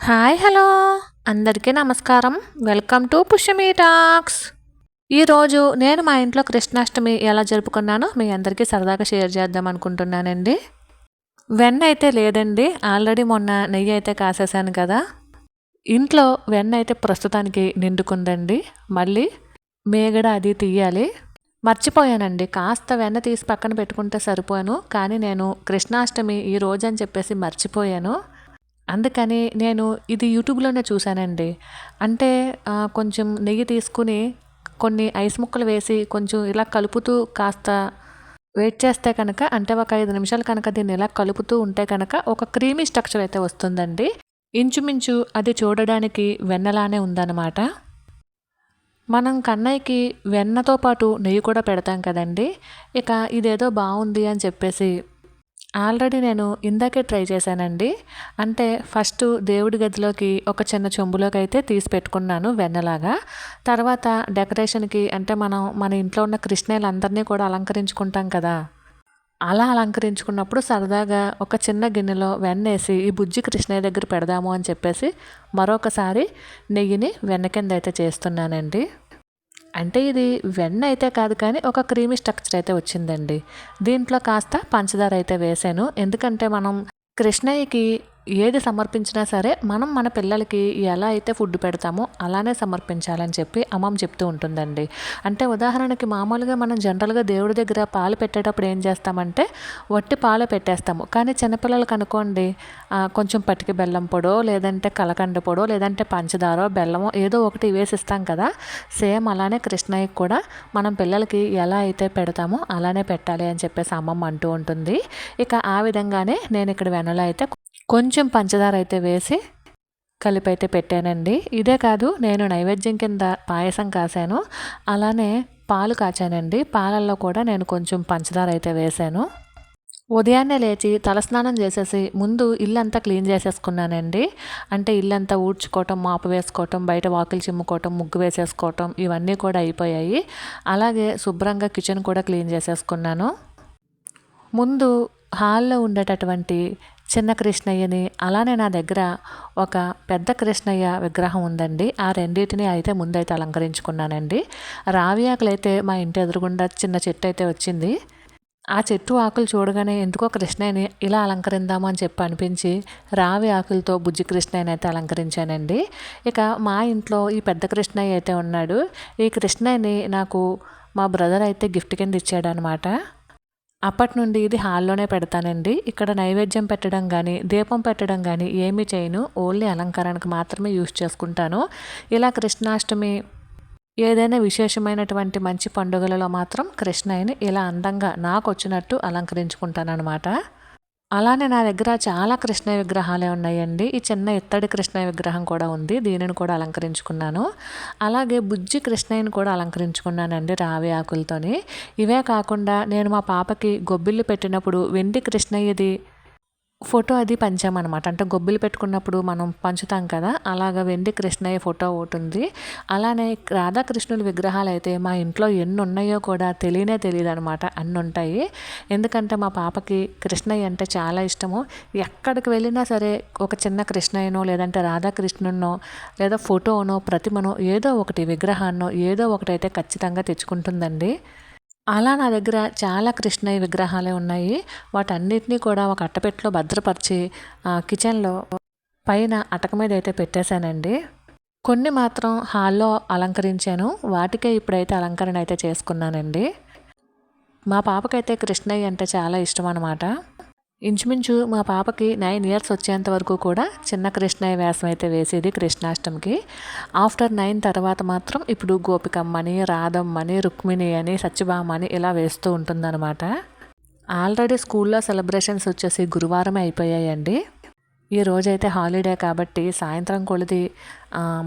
Hi hello. అందరికీ నమస్కారం. Welcome to Pushyami talks. ఈరోజు నేను మా ఇంట్లో కృష్ణాష్టమి ఎలా జరుపుకున్నానో మీ అందరికీ సరదాగా షేర్ చేద్దాం అనుకుంటున్నానండి. వెన్న అయితే లేదండి ఆల్రెడీ మొన్న నెయ్యి అయితే కాసేసాను కదా. ఇంట్లో వెన్న అయితే ప్రస్తుతానికి నిండుకుందండి. మళ్ళీ మేగడ అది తీయాలి. మర్చిపోయానండి కాస్త వెన్న తీసి పక్కన పెట్టుకుంటే సరిపోయాను కానీ నేను కృష్ణాష్టమి ఈ రోజు అని చెప్పేసి మర్చిపోయాను. అందుకని నేను ఇది యూట్యూబ్లోనే చూశానండి. అంటే కొంచెం నెయ్యి తీసుకుని కొన్ని ఐస్ ముక్కలు వేసి కొంచెం ఇలా కలుపుతూ కాస్త వెయిట్ చేస్తే కనుక అంటే ఒక ఐదు నిమిషాలు కనుక దీన్ని ఇలా కలుపుతూ ఉంటే కనుక ఒక క్రీమీ స్ట్రక్చర్ అయితే వస్తుందండి. ఇంచుమించు అది చూడడానికి వెన్నలానే ఉందన్నమాట. మనం కన్నయ్యకి వెన్నతో పాటు నెయ్యి కూడా పెడతాం కదండి. ఇక ఇదేదో బాగుంది అని చెప్పేసి ఆల్రెడీ నేను ఇందాకే ట్రై చేశానండి. అంటే ఫస్ట్ దేవుడి గదిలోకి ఒక చిన్న చెంబులోకి అయితే తీసి పెట్టుకున్నాను వెన్నలాగా. తర్వాత డెకరేషన్కి అంటే మనం మన ఇంట్లో ఉన్న కృష్ణయ్యలందరినీ కూడా అలంకరించుకుంటాం కదా. అలా అలంకరించుకున్నప్పుడు సరదాగా ఒక చిన్న గిన్నెలో వెన్నేసి ఈ బుజ్జి కృష్ణయ్య దగ్గర పెడదాము అని చెప్పేసి మరొకసారి నెయ్యిని వెన్న కింద అయితే చేస్తున్నానండి. అంటే ఇది వెన్న అయితే కాదు కానీ ఒక క్రీమీ స్ట్రక్చర్ అయితే వచ్చిందండి. దీంట్లో కాస్త పంచదార అయితే వేసాను ఎందుకంటే మనం కృష్ణయ్యకి ఏది సమర్పించినా సరే మనం మన పిల్లలకి ఎలా అయితే ఫుడ్ పెడతామో అలానే సమర్పించాలని చెప్పి అమ్మమ్మ చెప్తూ ఉంటుందండి. అంటే ఉదాహరణకి మామూలుగా మనం జనరల్గా దేవుడి దగ్గర పాలు పెట్టేటప్పుడు ఏం చేస్తామంటే వట్టి పాలు పెట్టేస్తాము. కానీ చిన్నపిల్లలకు అనుకోండి కొంచెం పటికి బెల్లం పొడో లేదంటే కలకండ పొడో లేదంటే పంచదారో బెల్లమో ఏదో ఒకటి వేసిస్తాం కదా. సేమ్ అలానే కృష్ణయ్యకి కూడా మనం పిల్లలకి ఎలా అయితే పెడతామో అలానే పెట్టాలి అని చెప్పేసి అమ్మమ్మ అంటూ ఉంటుంది. ఇక ఆ విధంగానే నేను ఇక్కడ వెనలో అయితే కొంచెం కొంచెం పంచదార అయితే వేసి కలిపైతే పెట్టానండి. ఇదే కాదు నేను నైవేద్యం కింద పాయసం కాశాను. అలానే పాలు కాచానండి. పాలల్లో కూడా నేను కొంచెం పంచదార అయితే వేశాను. ఉదయాన్నే లేచి తలస్నానం చేసేసి ముందు ఇల్లంతా క్లీన్ చేసేసుకున్నానండి. అంటే ఇల్లంతా ఊడ్చుకోవటం మాపు వేసుకోవటం బయట వాకిలు చిమ్ముకోవటం ముగ్గు వేసేసుకోవటం ఇవన్నీ కూడా అయిపోయాయి. అలాగే శుభ్రంగా కిచెన్ కూడా క్లీన్ చేసేసుకున్నాను. ముందు హాల్లో ఉండేటటువంటి చిన్న కృష్ణయ్యని అలానే నా దగ్గర ఒక పెద్ద కృష్ణయ్య విగ్రహం ఉందండి. ఆ రెండింటిని అయితే ముందైతే అలంకరించుకున్నానండి. రావి ఆకులు అయితే మా ఇంటి ఎదురుగుండా చిన్న చెట్టు అయితే వచ్చింది. ఆ చెట్టు ఆకులు చూడగానే ఎందుకో కృష్ణయ్యని ఇలా అలంకరిందాము అని చెప్పి అనిపించి రావి ఆకులతో బుజ్జి కృష్ణయ్యని అయితే అలంకరించానండి. ఇక మా ఇంట్లో ఈ పెద్ద కృష్ణయ్య అయితే ఉన్నాడు. ఈ కృష్ణయ్యని నాకు మా బ్రదర్ అయితే గిఫ్ట్ కింద ఇచ్చాడనమాట అప్పటి నుండి ఇది హాల్లోనే పెడతానండి. ఇక్కడ నైవేద్యం పెట్టడం కానీ దీపం పెట్టడం కానీ ఏమీ చేయను. ఓన్లీ అలంకరణకు మాత్రమే యూజ్ చేసుకుంటాను. ఇలా కృష్ణాష్టమి ఏదైనా విశేషమైనటువంటి మంచి పండుగలలో మాత్రం కృష్ణయ్యని ఇలా అందంగా నాకు వచ్చినట్టు అలంకరించుకుంటానమాట అలానే నా దగ్గర చాలా కృష్ణ విగ్రహాలే ఉన్నాయండి. ఈ చిన్న ఇత్తడి కృష్ణ విగ్రహం కూడా ఉంది. దీనిని కూడా అలంకరించుకున్నాను. అలాగే బుజ్జి కృష్ణయ్యని కూడా అలంకరించుకున్నానండి రావి ఆకులతోని. ఇవే కాకుండా నేను మా పాపకి గొబ్బిళ్ళు పెట్టినప్పుడు వెండి కృష్ణయ్యది ఫోటో అది పంచామన్నమాట. అంటే గొబ్బిలు పెట్టుకున్నప్పుడు మనం పంచుతాం కదా అలాగ వెండి కృష్ణయ్య ఫోటో ఒకటి ఉంది. అలానే రాధాకృష్ణుల విగ్రహాలు అయితే మా ఇంట్లో ఎన్ని ఉన్నాయో కూడా తెలియనే తెలియదు అనమాట అన్ని ఉంటాయి ఎందుకంటే మా పాపకి కృష్ణయ్య అంటే చాలా ఇష్టము. ఎక్కడికి వెళ్ళినా సరే ఒక చిన్న కృష్ణయ్యనో లేదంటే రాధాకృష్ణునో లేదా ఫోటోనో ప్రతిమనో ఏదో ఒకటి విగ్రహాన్నో ఏదో ఒకటి అయితే ఖచ్చితంగా తెచ్చుకుంటుందండి. అలా నా దగ్గర చాలా కృష్ణయ్య విగ్రహాలే ఉన్నాయి. వాటన్నిటినీ కూడా ఒక అట్టపెట్టలో భద్రపరిచి ఆ, కిచెన్లో పైన అటక మీద అయితే పెట్టేశానండి. కొన్ని మాత్రం హాల్లో అలంకరించాను. వాటికే ఇప్పుడైతే అలంకరణ అయితే చేసుకున్నానండి. మా పాపకైతే కృష్ణయ్య అంటే చాలా ఇష్టం అనమాట ఇంచుమించు మా పాపకి నైన్ ఇయర్స్ వచ్చేంత వరకు కూడా చిన్న కృష్ణయ్య వ్యాసం అయితే వేసేది కృష్ణాష్టమికి. ఆఫ్టర్ నైన్ తర్వాత మాత్రం ఇప్పుడు గోపికమ్మని రాధమ్మని రుక్మిణి అని సత్యభామ అని ఇలా వేస్తూ ఉంటుందన్నమాట. ఆల్రెడీ స్కూల్లో సెలబ్రేషన్స్ వచ్చేసి గురువారమే అయిపోయాయండి. ఈ రోజైతే హాలిడే కాబట్టి సాయంత్రం కొలిది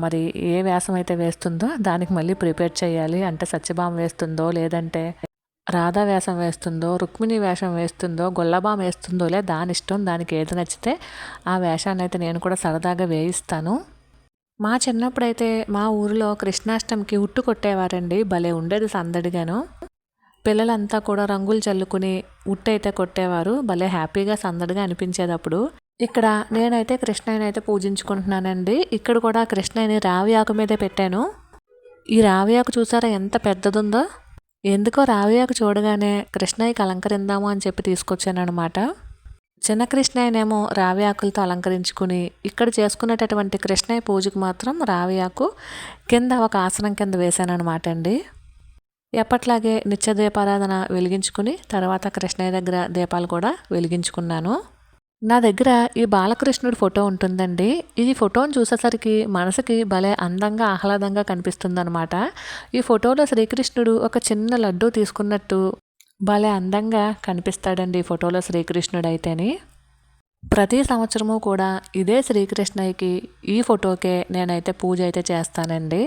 మరి ఏ వ్యాసం అయితే వేస్తుందో దానికి మళ్ళీ ప్రిపేర్ చేయాలి. అంటే సత్యభామ వేస్తుందో లేదంటే రాధా వేషం వేస్తుందో రుక్మిణి వేషం వేస్తుందో గొల్లబామ వేస్తుందోలే దాని ఇష్టం దానికి ఏది నచ్చితే ఆ వేషాన్ని అయితే నేను కూడా సరదాగా వేయిస్తాను. మా చిన్నప్పుడైతే మా ఊరిలో కృష్ణాష్టమికి ఉట్టు కొట్టేవారండి భలే ఉండేది సందడిగాను. పిల్లలంతా కూడా రంగులు చల్లుకుని ఉట్టయితే కొట్టేవారు భలే హ్యాపీగా సందడిగా అనిపించేది అప్పుడు ఇక్కడ నేనైతే కృష్ణయ్యని అయితే పూజించుకుంటున్నానండి ఇక్కడ కూడా కృష్ణయ్యని రావి ఆకు మీదే పెట్టాను. ఈ రావి ఆకు చూసారా ఎంత పెద్దదుందో? ఎందుకో రావయ్యకు చూడగానే కృష్ణయ్యకి అలంకరిందాము అని చెప్పి తీసుకొచ్చానమాట చిన్న కృష్ణయ్యనేమో రావి ఆకులతో అలంకరించుకుని ఇక్కడ చేసుకునేటటువంటి కృష్ణయ్య పూజకు మాత్రం రావి ఆకు కింద ఒక ఆసనం కింద వేశానమాట అనమాట అండి. ఎప్పట్లాగే నిత్య దీపారాధన వెలిగించుకుని తర్వాత కృష్ణయ్య దగ్గర దీపాలు కూడా వెలిగించుకున్నాను. నా దగ్గర ఈ బాలకృష్ణుడి ఫోటో ఉంటుందండి. ఈ ఫోటోని చూసేసరికి మనసుకి భలే అందంగా ఆహ్లాదంగా కనిపిస్తుందనమాట ఈ ఫోటోలో శ్రీకృష్ణుడు ఒక చిన్న లడ్డు తీసుకున్నట్టు భలే అందంగా కనిపిస్తాడండి ఈ ఫోటోలో శ్రీకృష్ణుడు అయితేని ప్రతి సంవత్సరము కూడా ఇదే శ్రీకృష్ణయ్యకి ఈ ఫోటోకే నేనైతే పూజ అయితే చేస్తానండి.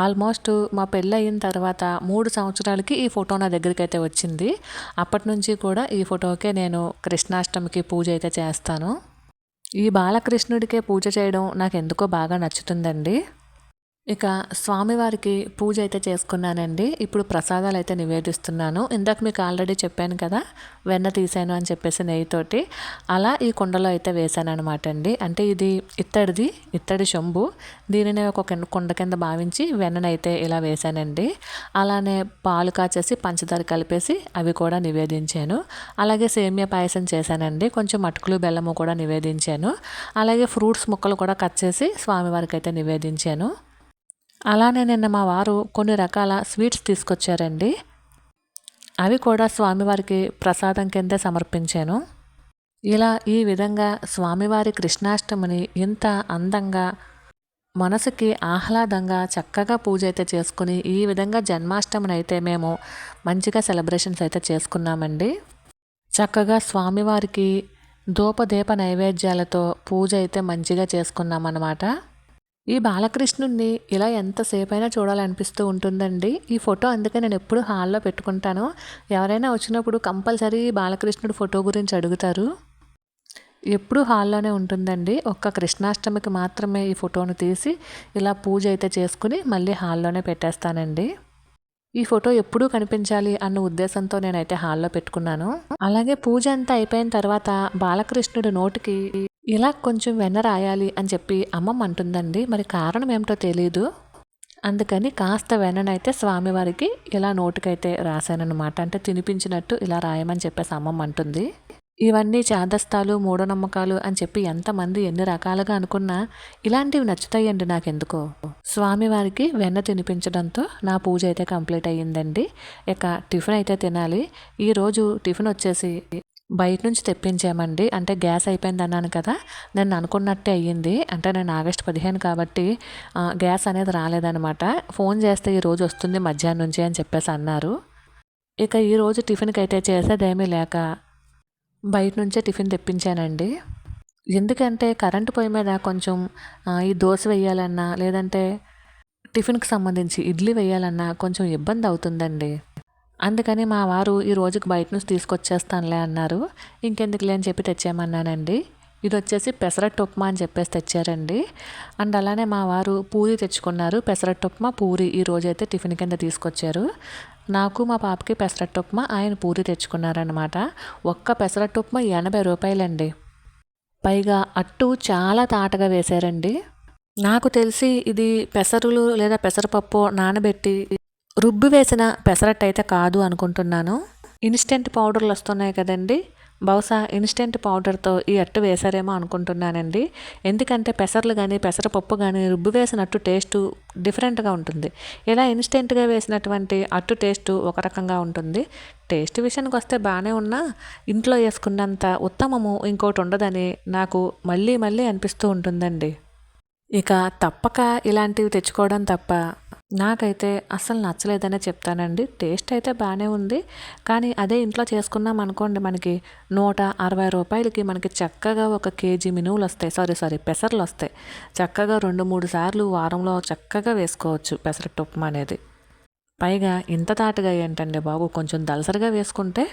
ఆల్మోస్ట్ మా పెళ్ళి అయిన తర్వాత మూడు సంవత్సరాలకి ఈ ఫోటో నా దగ్గరికి అయితే వచ్చింది. అప్పటి నుంచి కూడా ఈ ఫోటోకే నేను కృష్ణాష్టమికి పూజ అయితే చేస్తాను. ఈ బాలకృష్ణుడికే పూజ చేయడం నాకు ఎందుకో బాగా నచ్చుతుందండి. ఇక స్వామివారికి పూజ అయితే చేసుకున్నానండి. ఇప్పుడు ప్రసాదాలు అయితే నివేదిస్తున్నాను. ఇందాక మీకు ఆల్రెడీ చెప్పాను కదా వెన్న తీసాను అని చెప్పేసి నెయ్యితోటి. అలా ఈ కుండలో అయితే వేసాను అనమాట అండి అంటే ఇది ఇత్తడిది ఇత్తడి శంభు. దీనిని ఒక కుండ కింద భావించి వెన్ననైతే ఇలా వేసానండి. అలానే పాలు కాచేసి పంచదార కలిపేసి అవి కూడా నివేదించాను. అలాగే సేమియా పాయసం చేశానండి. కొంచెం అటుకులు బెల్లము కూడా నివేదించాను. అలాగే ఫ్రూట్స్ ముక్కలు కూడా కట్ చేసి స్వామివారికి అయితే నివేదించాను. అలానే నిన్న మా వారు కొన్ని రకాల స్వీట్స్ తీసుకొచ్చారండి. అవి కూడా స్వామివారికి ప్రసాదం కింద సమర్పించాను. ఇలా ఈ విధంగా స్వామివారి కృష్ణాష్టమిని ఇంత అందంగా మనసుకి ఆహ్లాదంగా చక్కగా పూజ అయితే చేసుకుని ఈ విధంగా జన్మాష్టమిని అయితే మేము మంచిగా సెలబ్రేషన్స్ అయితే చేసుకున్నామండి. చక్కగా స్వామివారికి ధూపదీప నైవేద్యాలతో పూజ అయితే మంచిగా చేసుకున్నామన్నమాట. ఈ బాలకృష్ణుడిని ఇలా ఎంతసేపైనా చూడాలనిపిస్తూ ఉంటుందండి. ఈ ఫోటో అందుకే నేను ఎప్పుడు హాల్లో పెట్టుకుంటాను. ఎవరైనా వచ్చినప్పుడు కంపల్సరీ బాలకృష్ణుడి ఫోటో గురించి అడుగుతారు. ఎప్పుడూ హాల్లోనే ఉంటుందండి. ఒక్క కృష్ణాష్టమికి మాత్రమే ఈ ఫోటోను తీసి ఇలా పూజ అయితే చేసుకుని మళ్ళీ హాల్లోనే పెట్టేస్తానండి. ఈ ఫోటో ఎప్పుడూ కనిపించాలి అన్న ఉద్దేశంతో నేనైతే హాల్లో పెట్టుకున్నాను. అలాగే పూజ అంతా అయిపోయిన తర్వాత బాలకృష్ణుడు నోటికి ఇలా కొంచెం వెన్న రాయాలి అని చెప్పి అమ్మమ్మ అంటుందండి. మరి కారణం ఏమిటో తెలియదు అందుకని కాస్త వెన్ననైతే స్వామివారికి ఇలా నోటికైతే రాశానన్నమాట. అంటే తినిపించినట్టు ఇలా రాయమని చెప్పేసి అమ్మమ్మ అంటుంది. ఇవన్నీ చాదస్తాలు మూఢనమ్మకాలు అని చెప్పి ఎంతమంది ఎన్ని రకాలుగా అనుకున్నా ఇలాంటివి నచ్చుతాయండి నాకెందుకో. స్వామివారికి వెన్న తినిపించడంతో నా పూజ అయితే కంప్లీట్ అయ్యిందండి. ఇక టిఫిన్ అయితే తినాలి. ఈరోజు టిఫిన్ వచ్చేసి బయట నుంచి తెప్పించామండి. అంటే గ్యాస్ అయిపోయింది అన్నాను కదా నేను అనుకున్నట్టే అయ్యింది. అంటే నేను ఆగస్ట్ పదిహేను కాబట్టి గ్యాస్ అనేది రాలేదనమాట ఫోన్ చేస్తే ఈరోజు వస్తుంది మధ్యాహ్నం నుంచి అని చెప్పేసి అన్నారు. ఇక ఈరోజు టిఫిన్కి అయితే చేసేదేమీ లేక బయట నుంచే టిఫిన్ తెప్పించానండి. ఎందుకంటే కరెంటు పొయ్యి మీద కొంచెం ఈ దోశ వేయాలన్నా లేదంటే టిఫిన్కి సంబంధించి ఇడ్లీ వేయాలన్నా కొంచెం ఇబ్బంది అవుతుందండి. అందుకని మా వారు ఈ రోజుకి బయట నుంచి తీసుకొచ్చేస్తానులే అన్నారు. ఇంకెందుకులే అని చెప్పి తెచ్చామన్నానండి ఇది వచ్చేసి పెసరట్టు ఉప్మా అని చెప్పేసి తెచ్చారండి. అండ్ అలానే మా వారు పూరి తెచ్చుకున్నారు. పెసరట్టు ఉప్మా పూరి ఈ రోజైతే టిఫిన్ కింద తీసుకొచ్చారు. నాకు మా పాపకి పెసరట్టు ఉప్మా ఆయన పూరి తెచ్చుకున్నారనమాట ఒక్క పెసరట్టు ఉప్మా ఎనభై రూపాయలండి. పైగా అట్టు చాలా తాటగా వేశారండి. నాకు తెలిసి ఇది పెసరులు లేదా పెసరపప్పు నానబెట్టి రుబ్బు వేసిన పెసరట్టు అయితే కాదు అనుకుంటున్నాను. ఇన్స్టెంట్ పౌడర్లు వస్తున్నాయి కదండి. బహుశా ఇన్స్టెంట్ పౌడర్తో ఈ అట్టు వేసారేమో అనుకుంటున్నానండి. ఎందుకంటే పెసర్లు కానీ పెసరపప్పు కానీ రుబ్బు వేసినట్టు టేస్ట్ డిఫరెంట్గా ఉంటుంది. ఇలా ఇన్స్టెంట్గా వేసినటువంటి అట్టు టేస్ట్ ఒక రకంగా ఉంటుంది. టేస్ట్ విషయానికి వస్తే బాగానే ఉన్నా ఇంట్లో వేసుకున్నంత ఉత్తమము ఇంకోటి ఉండదని నాకు మళ్ళీ మళ్ళీ అనిపిస్తూ ఉంటుందండి. ఇక తప్పక ఇలాంటివి తెచ్చుకోవడం తప్ప నాకైతే అస్సలు నచ్చలేదనే చెప్తానండి. టేస్ట్ అయితే బాగానే ఉంది. కానీ అదే ఇంట్లో చేసుకున్నాం అనుకోండి మనకి నూట అరవై రూపాయలకి మనకి చక్కగా ఒక కేజీ మినువులు వస్తాయి. సారీ సారీ పెసర్లు వస్తాయి. చక్కగా రెండు మూడు సార్లు వారంలో చక్కగా వేసుకోవచ్చు పెసరట్టు ఉప్మా అనేది. పైగా ఇంత తాటుగా ఏంటండి బాబు? కొంచెం దలసరిగా వేసుకుంటే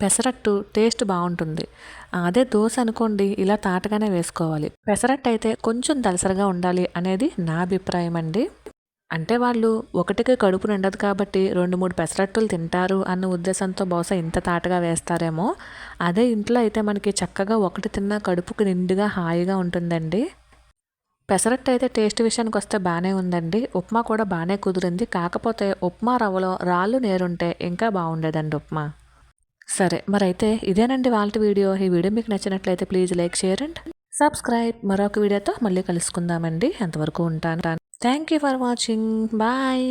పెసరట్టు టేస్ట్ బాగుంటుంది. అదే దోశ అనుకోండి ఇలా తాటగానే వేసుకోవాలి. పెసరట్టు అయితే కొంచెం దలసరిగా ఉండాలి అనేది నా అభిప్రాయం అండి అంటే వాళ్ళు ఒకటికి కడుపు నిండదు కాబట్టి రెండు మూడు పెసరట్టులు తింటారు అన్న ఉద్దేశంతో బహుశా ఇంత తాటగా వేస్తారేమో. అదే ఇంట్లో అయితే మనకి చక్కగా ఒకటి తిన్నా కడుపుకి నిండుగా హాయిగా ఉంటుందండి. పెసరట్టు అయితే టేస్ట్ విషయానికి వస్తే బాగానే ఉందండి. ఉప్మా కూడా బాగానే కుదిరింది. కాకపోతే ఉప్మా రవ్వలో రాళ్ళు నేరుంటే ఇంకా బాగుండేదండి ఉప్మా. సరే మరైతే ఇదేనండి వాళ్ళ వీడియో. ఈ వీడియో మీకు నచ్చినట్లయితే please like share and subscribe మరొక వీడియోతో మళ్ళీ కలుసుకుందామండి. అంతవరకు ఉంటాను. Thank you for watching bye